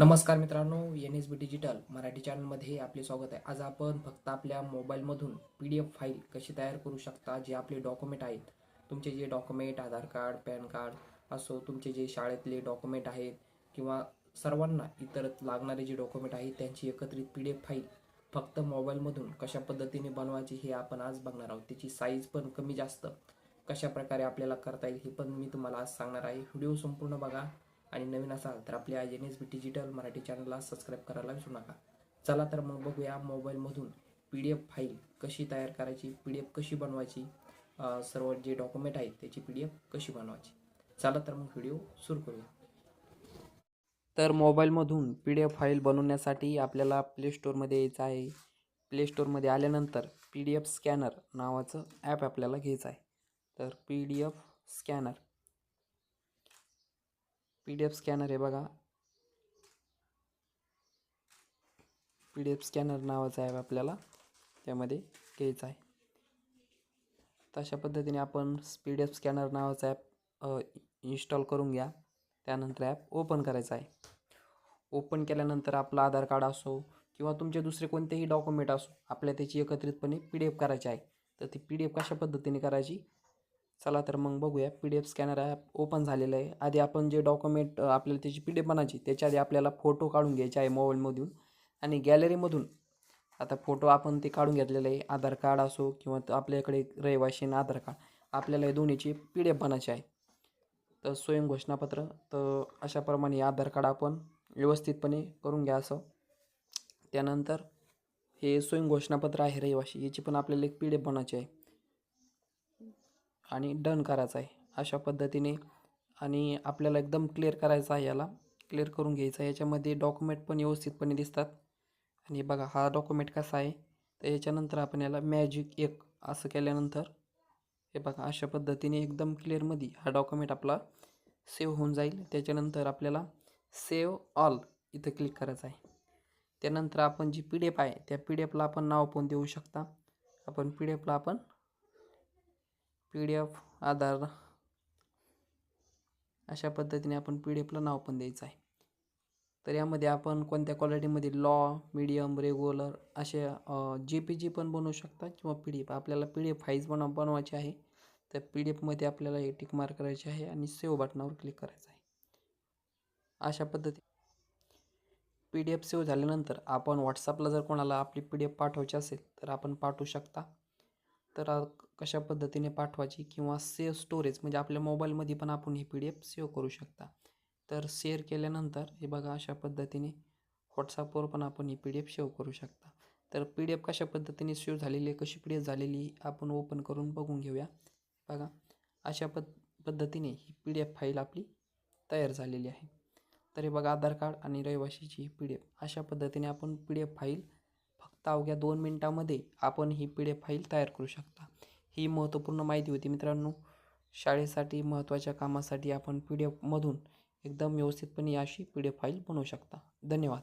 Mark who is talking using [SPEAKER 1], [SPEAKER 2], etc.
[SPEAKER 1] नमस्कार मित्रांनो N S B digital Marathi चॅनलमध्ये आपले स्वागत आहे. आज आपण फक्त आपल्या मोबाईलमधून पी डी एफ फाईल कशी तयार करू शकता जे आपले डॉक्युमेंट आहेत तुमचे जे document Aadhaar card PAN card असो तुमचे जे शाळेतले डॉक्युमेंट आहेत किंवा सर्वांना इतर लागणारे जे डॉक्युमेंट आहेत त्यांची एकत्रित पी डी एफ फाईल फक्त मोबाईलमधून कशा पद्धतीने बनवायची हे आपण आज बघणार आहोत. त्याची साईज पण कमी जास्त कशा प्रकारे आपल्याला करता येईल हे पण मी तुम्हाला आज सांगणार आहे. व्हिडिओ संपूर्ण बघा. आणि नवीन असाल तर आपल्या N S B digital Marathi चॅनलला सबस्क्राईब करायला विसरू नका. चला तर मग बघूया मोबाईलमधून पी डी एफ फाईल कशी तयार करायची पी डी एफ कशी बनवायची सर्व जे डॉक्युमेंट आहेत त्याची पी डी एफ कशी बनवायची. चला तर मग व्हिडिओ सुरू करूया. तर मोबाईलमधून पी डी एफ फाईल बनवण्यासाठी आपल्याला प्ले स्टोअरमध्ये यायचं आहे. प्ले स्टोअरमध्ये आल्यानंतर पी डी एफ स्कॅनर नावाचं ॲप आपल्याला घ्यायचं आहे. तर P D F scanner P D F scanner आहे बघा. पी डी एफ स्कॅनर नावाचा ॲप आपल्याला त्यामध्ये घ्यायचा आहे. तशा पद्धतीने आपण पी डी एफ स्कॅनर नावाचा ॲप इन्स्टॉल करून घ्या. त्यानंतर ॲप ओपन करायचा आहे. ओपन केल्यानंतर आपलं आधार कार्ड असो किंवा तुमचे दुसरे कोणतेही डॉक्युमेंट असो आपल्या त्याची एकत्रितपणे पी डी एफ करायची आहे. तर ती पी डी एफ कशा पद्धतीने करायची? चला तर मग बघूया. P D F scanner app open झालेलं आहे. आधी आपण जे डॉक्युमेंट आपल्याला त्याची पी डी एफ बनायची त्याच्या आधी आपल्याला फोटो काढून घ्यायचे आहे मोबाईलमधून आणि गॅलरीमधून आता फोटो आपण ते काढून घेतलेले आहे. आधार कार्ड असो किंवा आपल्याकडे रहिवाशी आणि आधार कार्ड आपल्याला हे दोन्हीची पी डी एफ बनायची आहे. तर स्वयं घोषणापत्र तर अशाप्रमाणे हे आधार कार्ड आपण व्यवस्थितपणे करून घ्या असं. त्यानंतर हे स्वयं घोषणापत्र आहे रहिवाशी याची पण आपल्याला एक पी डी एफ बनायची आहे. आणि डन करायचं आहे. अशा पद्धतीने आणि आपल्याला एकदम क्लिअर करायचं आहे याला. क्लिअर करून घ्यायचं आहे. याच्यामध्ये डॉक्युमेंट पण व्यवस्थितपणे दिसतात. आणि बघा हा डॉक्युमेंट कसा आहे? तर याच्यानंतर आपण याला मॅजिक एक असं केल्यानंतर हे बघा अशा पद्धतीने एकदम क्लिअरमध्ये हा डॉक्युमेंट आपला सेव्ह होऊन जाईल. त्याच्यानंतर आपल्याला सेव्ह ऑल इथं क्लिक करायचं आहे. त्यानंतर आपण जी पी डी एफ आहे त्या पी डी एफला आपण नाव पण देऊ शकता. आपण पी डी एफला आपण पी डी एफ आधार अशा पद्धतीने आपण पी डी एफला नाव पण द्यायचं आहे. तर यामध्ये आपण कोणत्या क्वालिटीमध्ये लॉ मीडियम रेग्युलर असे जे पी जी पण बनवू शकता किंवा पी डी एफ आपल्याला पी डी एफ फाईज बनव बनवायची आहे. तर पी डी एफमध्ये आपल्याला हे टिक मार्क करायचे आहे आणि सेव्ह बटनावर क्लिक करायचं आहे. अशा पद्धती पी डी एफ सेव्ह झाल्यानंतर आपण व्हॉट्सअपला जर कोणाला आपली पी डी एफ पाठवायची असेल तर आपण पाठवू शकता. तर कशा पद्धतीने पाठवायची किंवा सेव्ह स्टोरेज म्हणजे आपल्या मोबाईलमध्ये पण आपण ही पी डी एफ सेव्ह करू शकता. तर शेअर केल्यानंतर हे बघा अशा पद्धतीने व्हॉट्सअपवर पण आपण ही पी डी एफ सेव्ह करू शकता. तर पी डी एफ कशा पद्धतीने सेव्ह झालेली आहे कशी पी डी एफ झालेली आपण ओपन करून बघून घेऊया. बघा अशा पद पद्धतीने ही पी डी एफ फाईल आपली तयार झालेली आहे. तर हे बघा आधार कार्ड आणि रहिवाशीची पी डी एफ. अशा पद्धतीने आपण पी डी एफ फाईल फक्त अवघ्या दोन मिनटामध्ये आपण ही पी डी एफ फाईल तयार करू शकता. ही महत्त्वपूर्ण माहिती होती मित्रांनो. शाळेसाठी महत्त्वाच्या कामासाठी आपण पी डी एफमधून एकदम व्यवस्थितपणे अशी पी डी एफ फाईल बनवू शकता. धन्यवाद.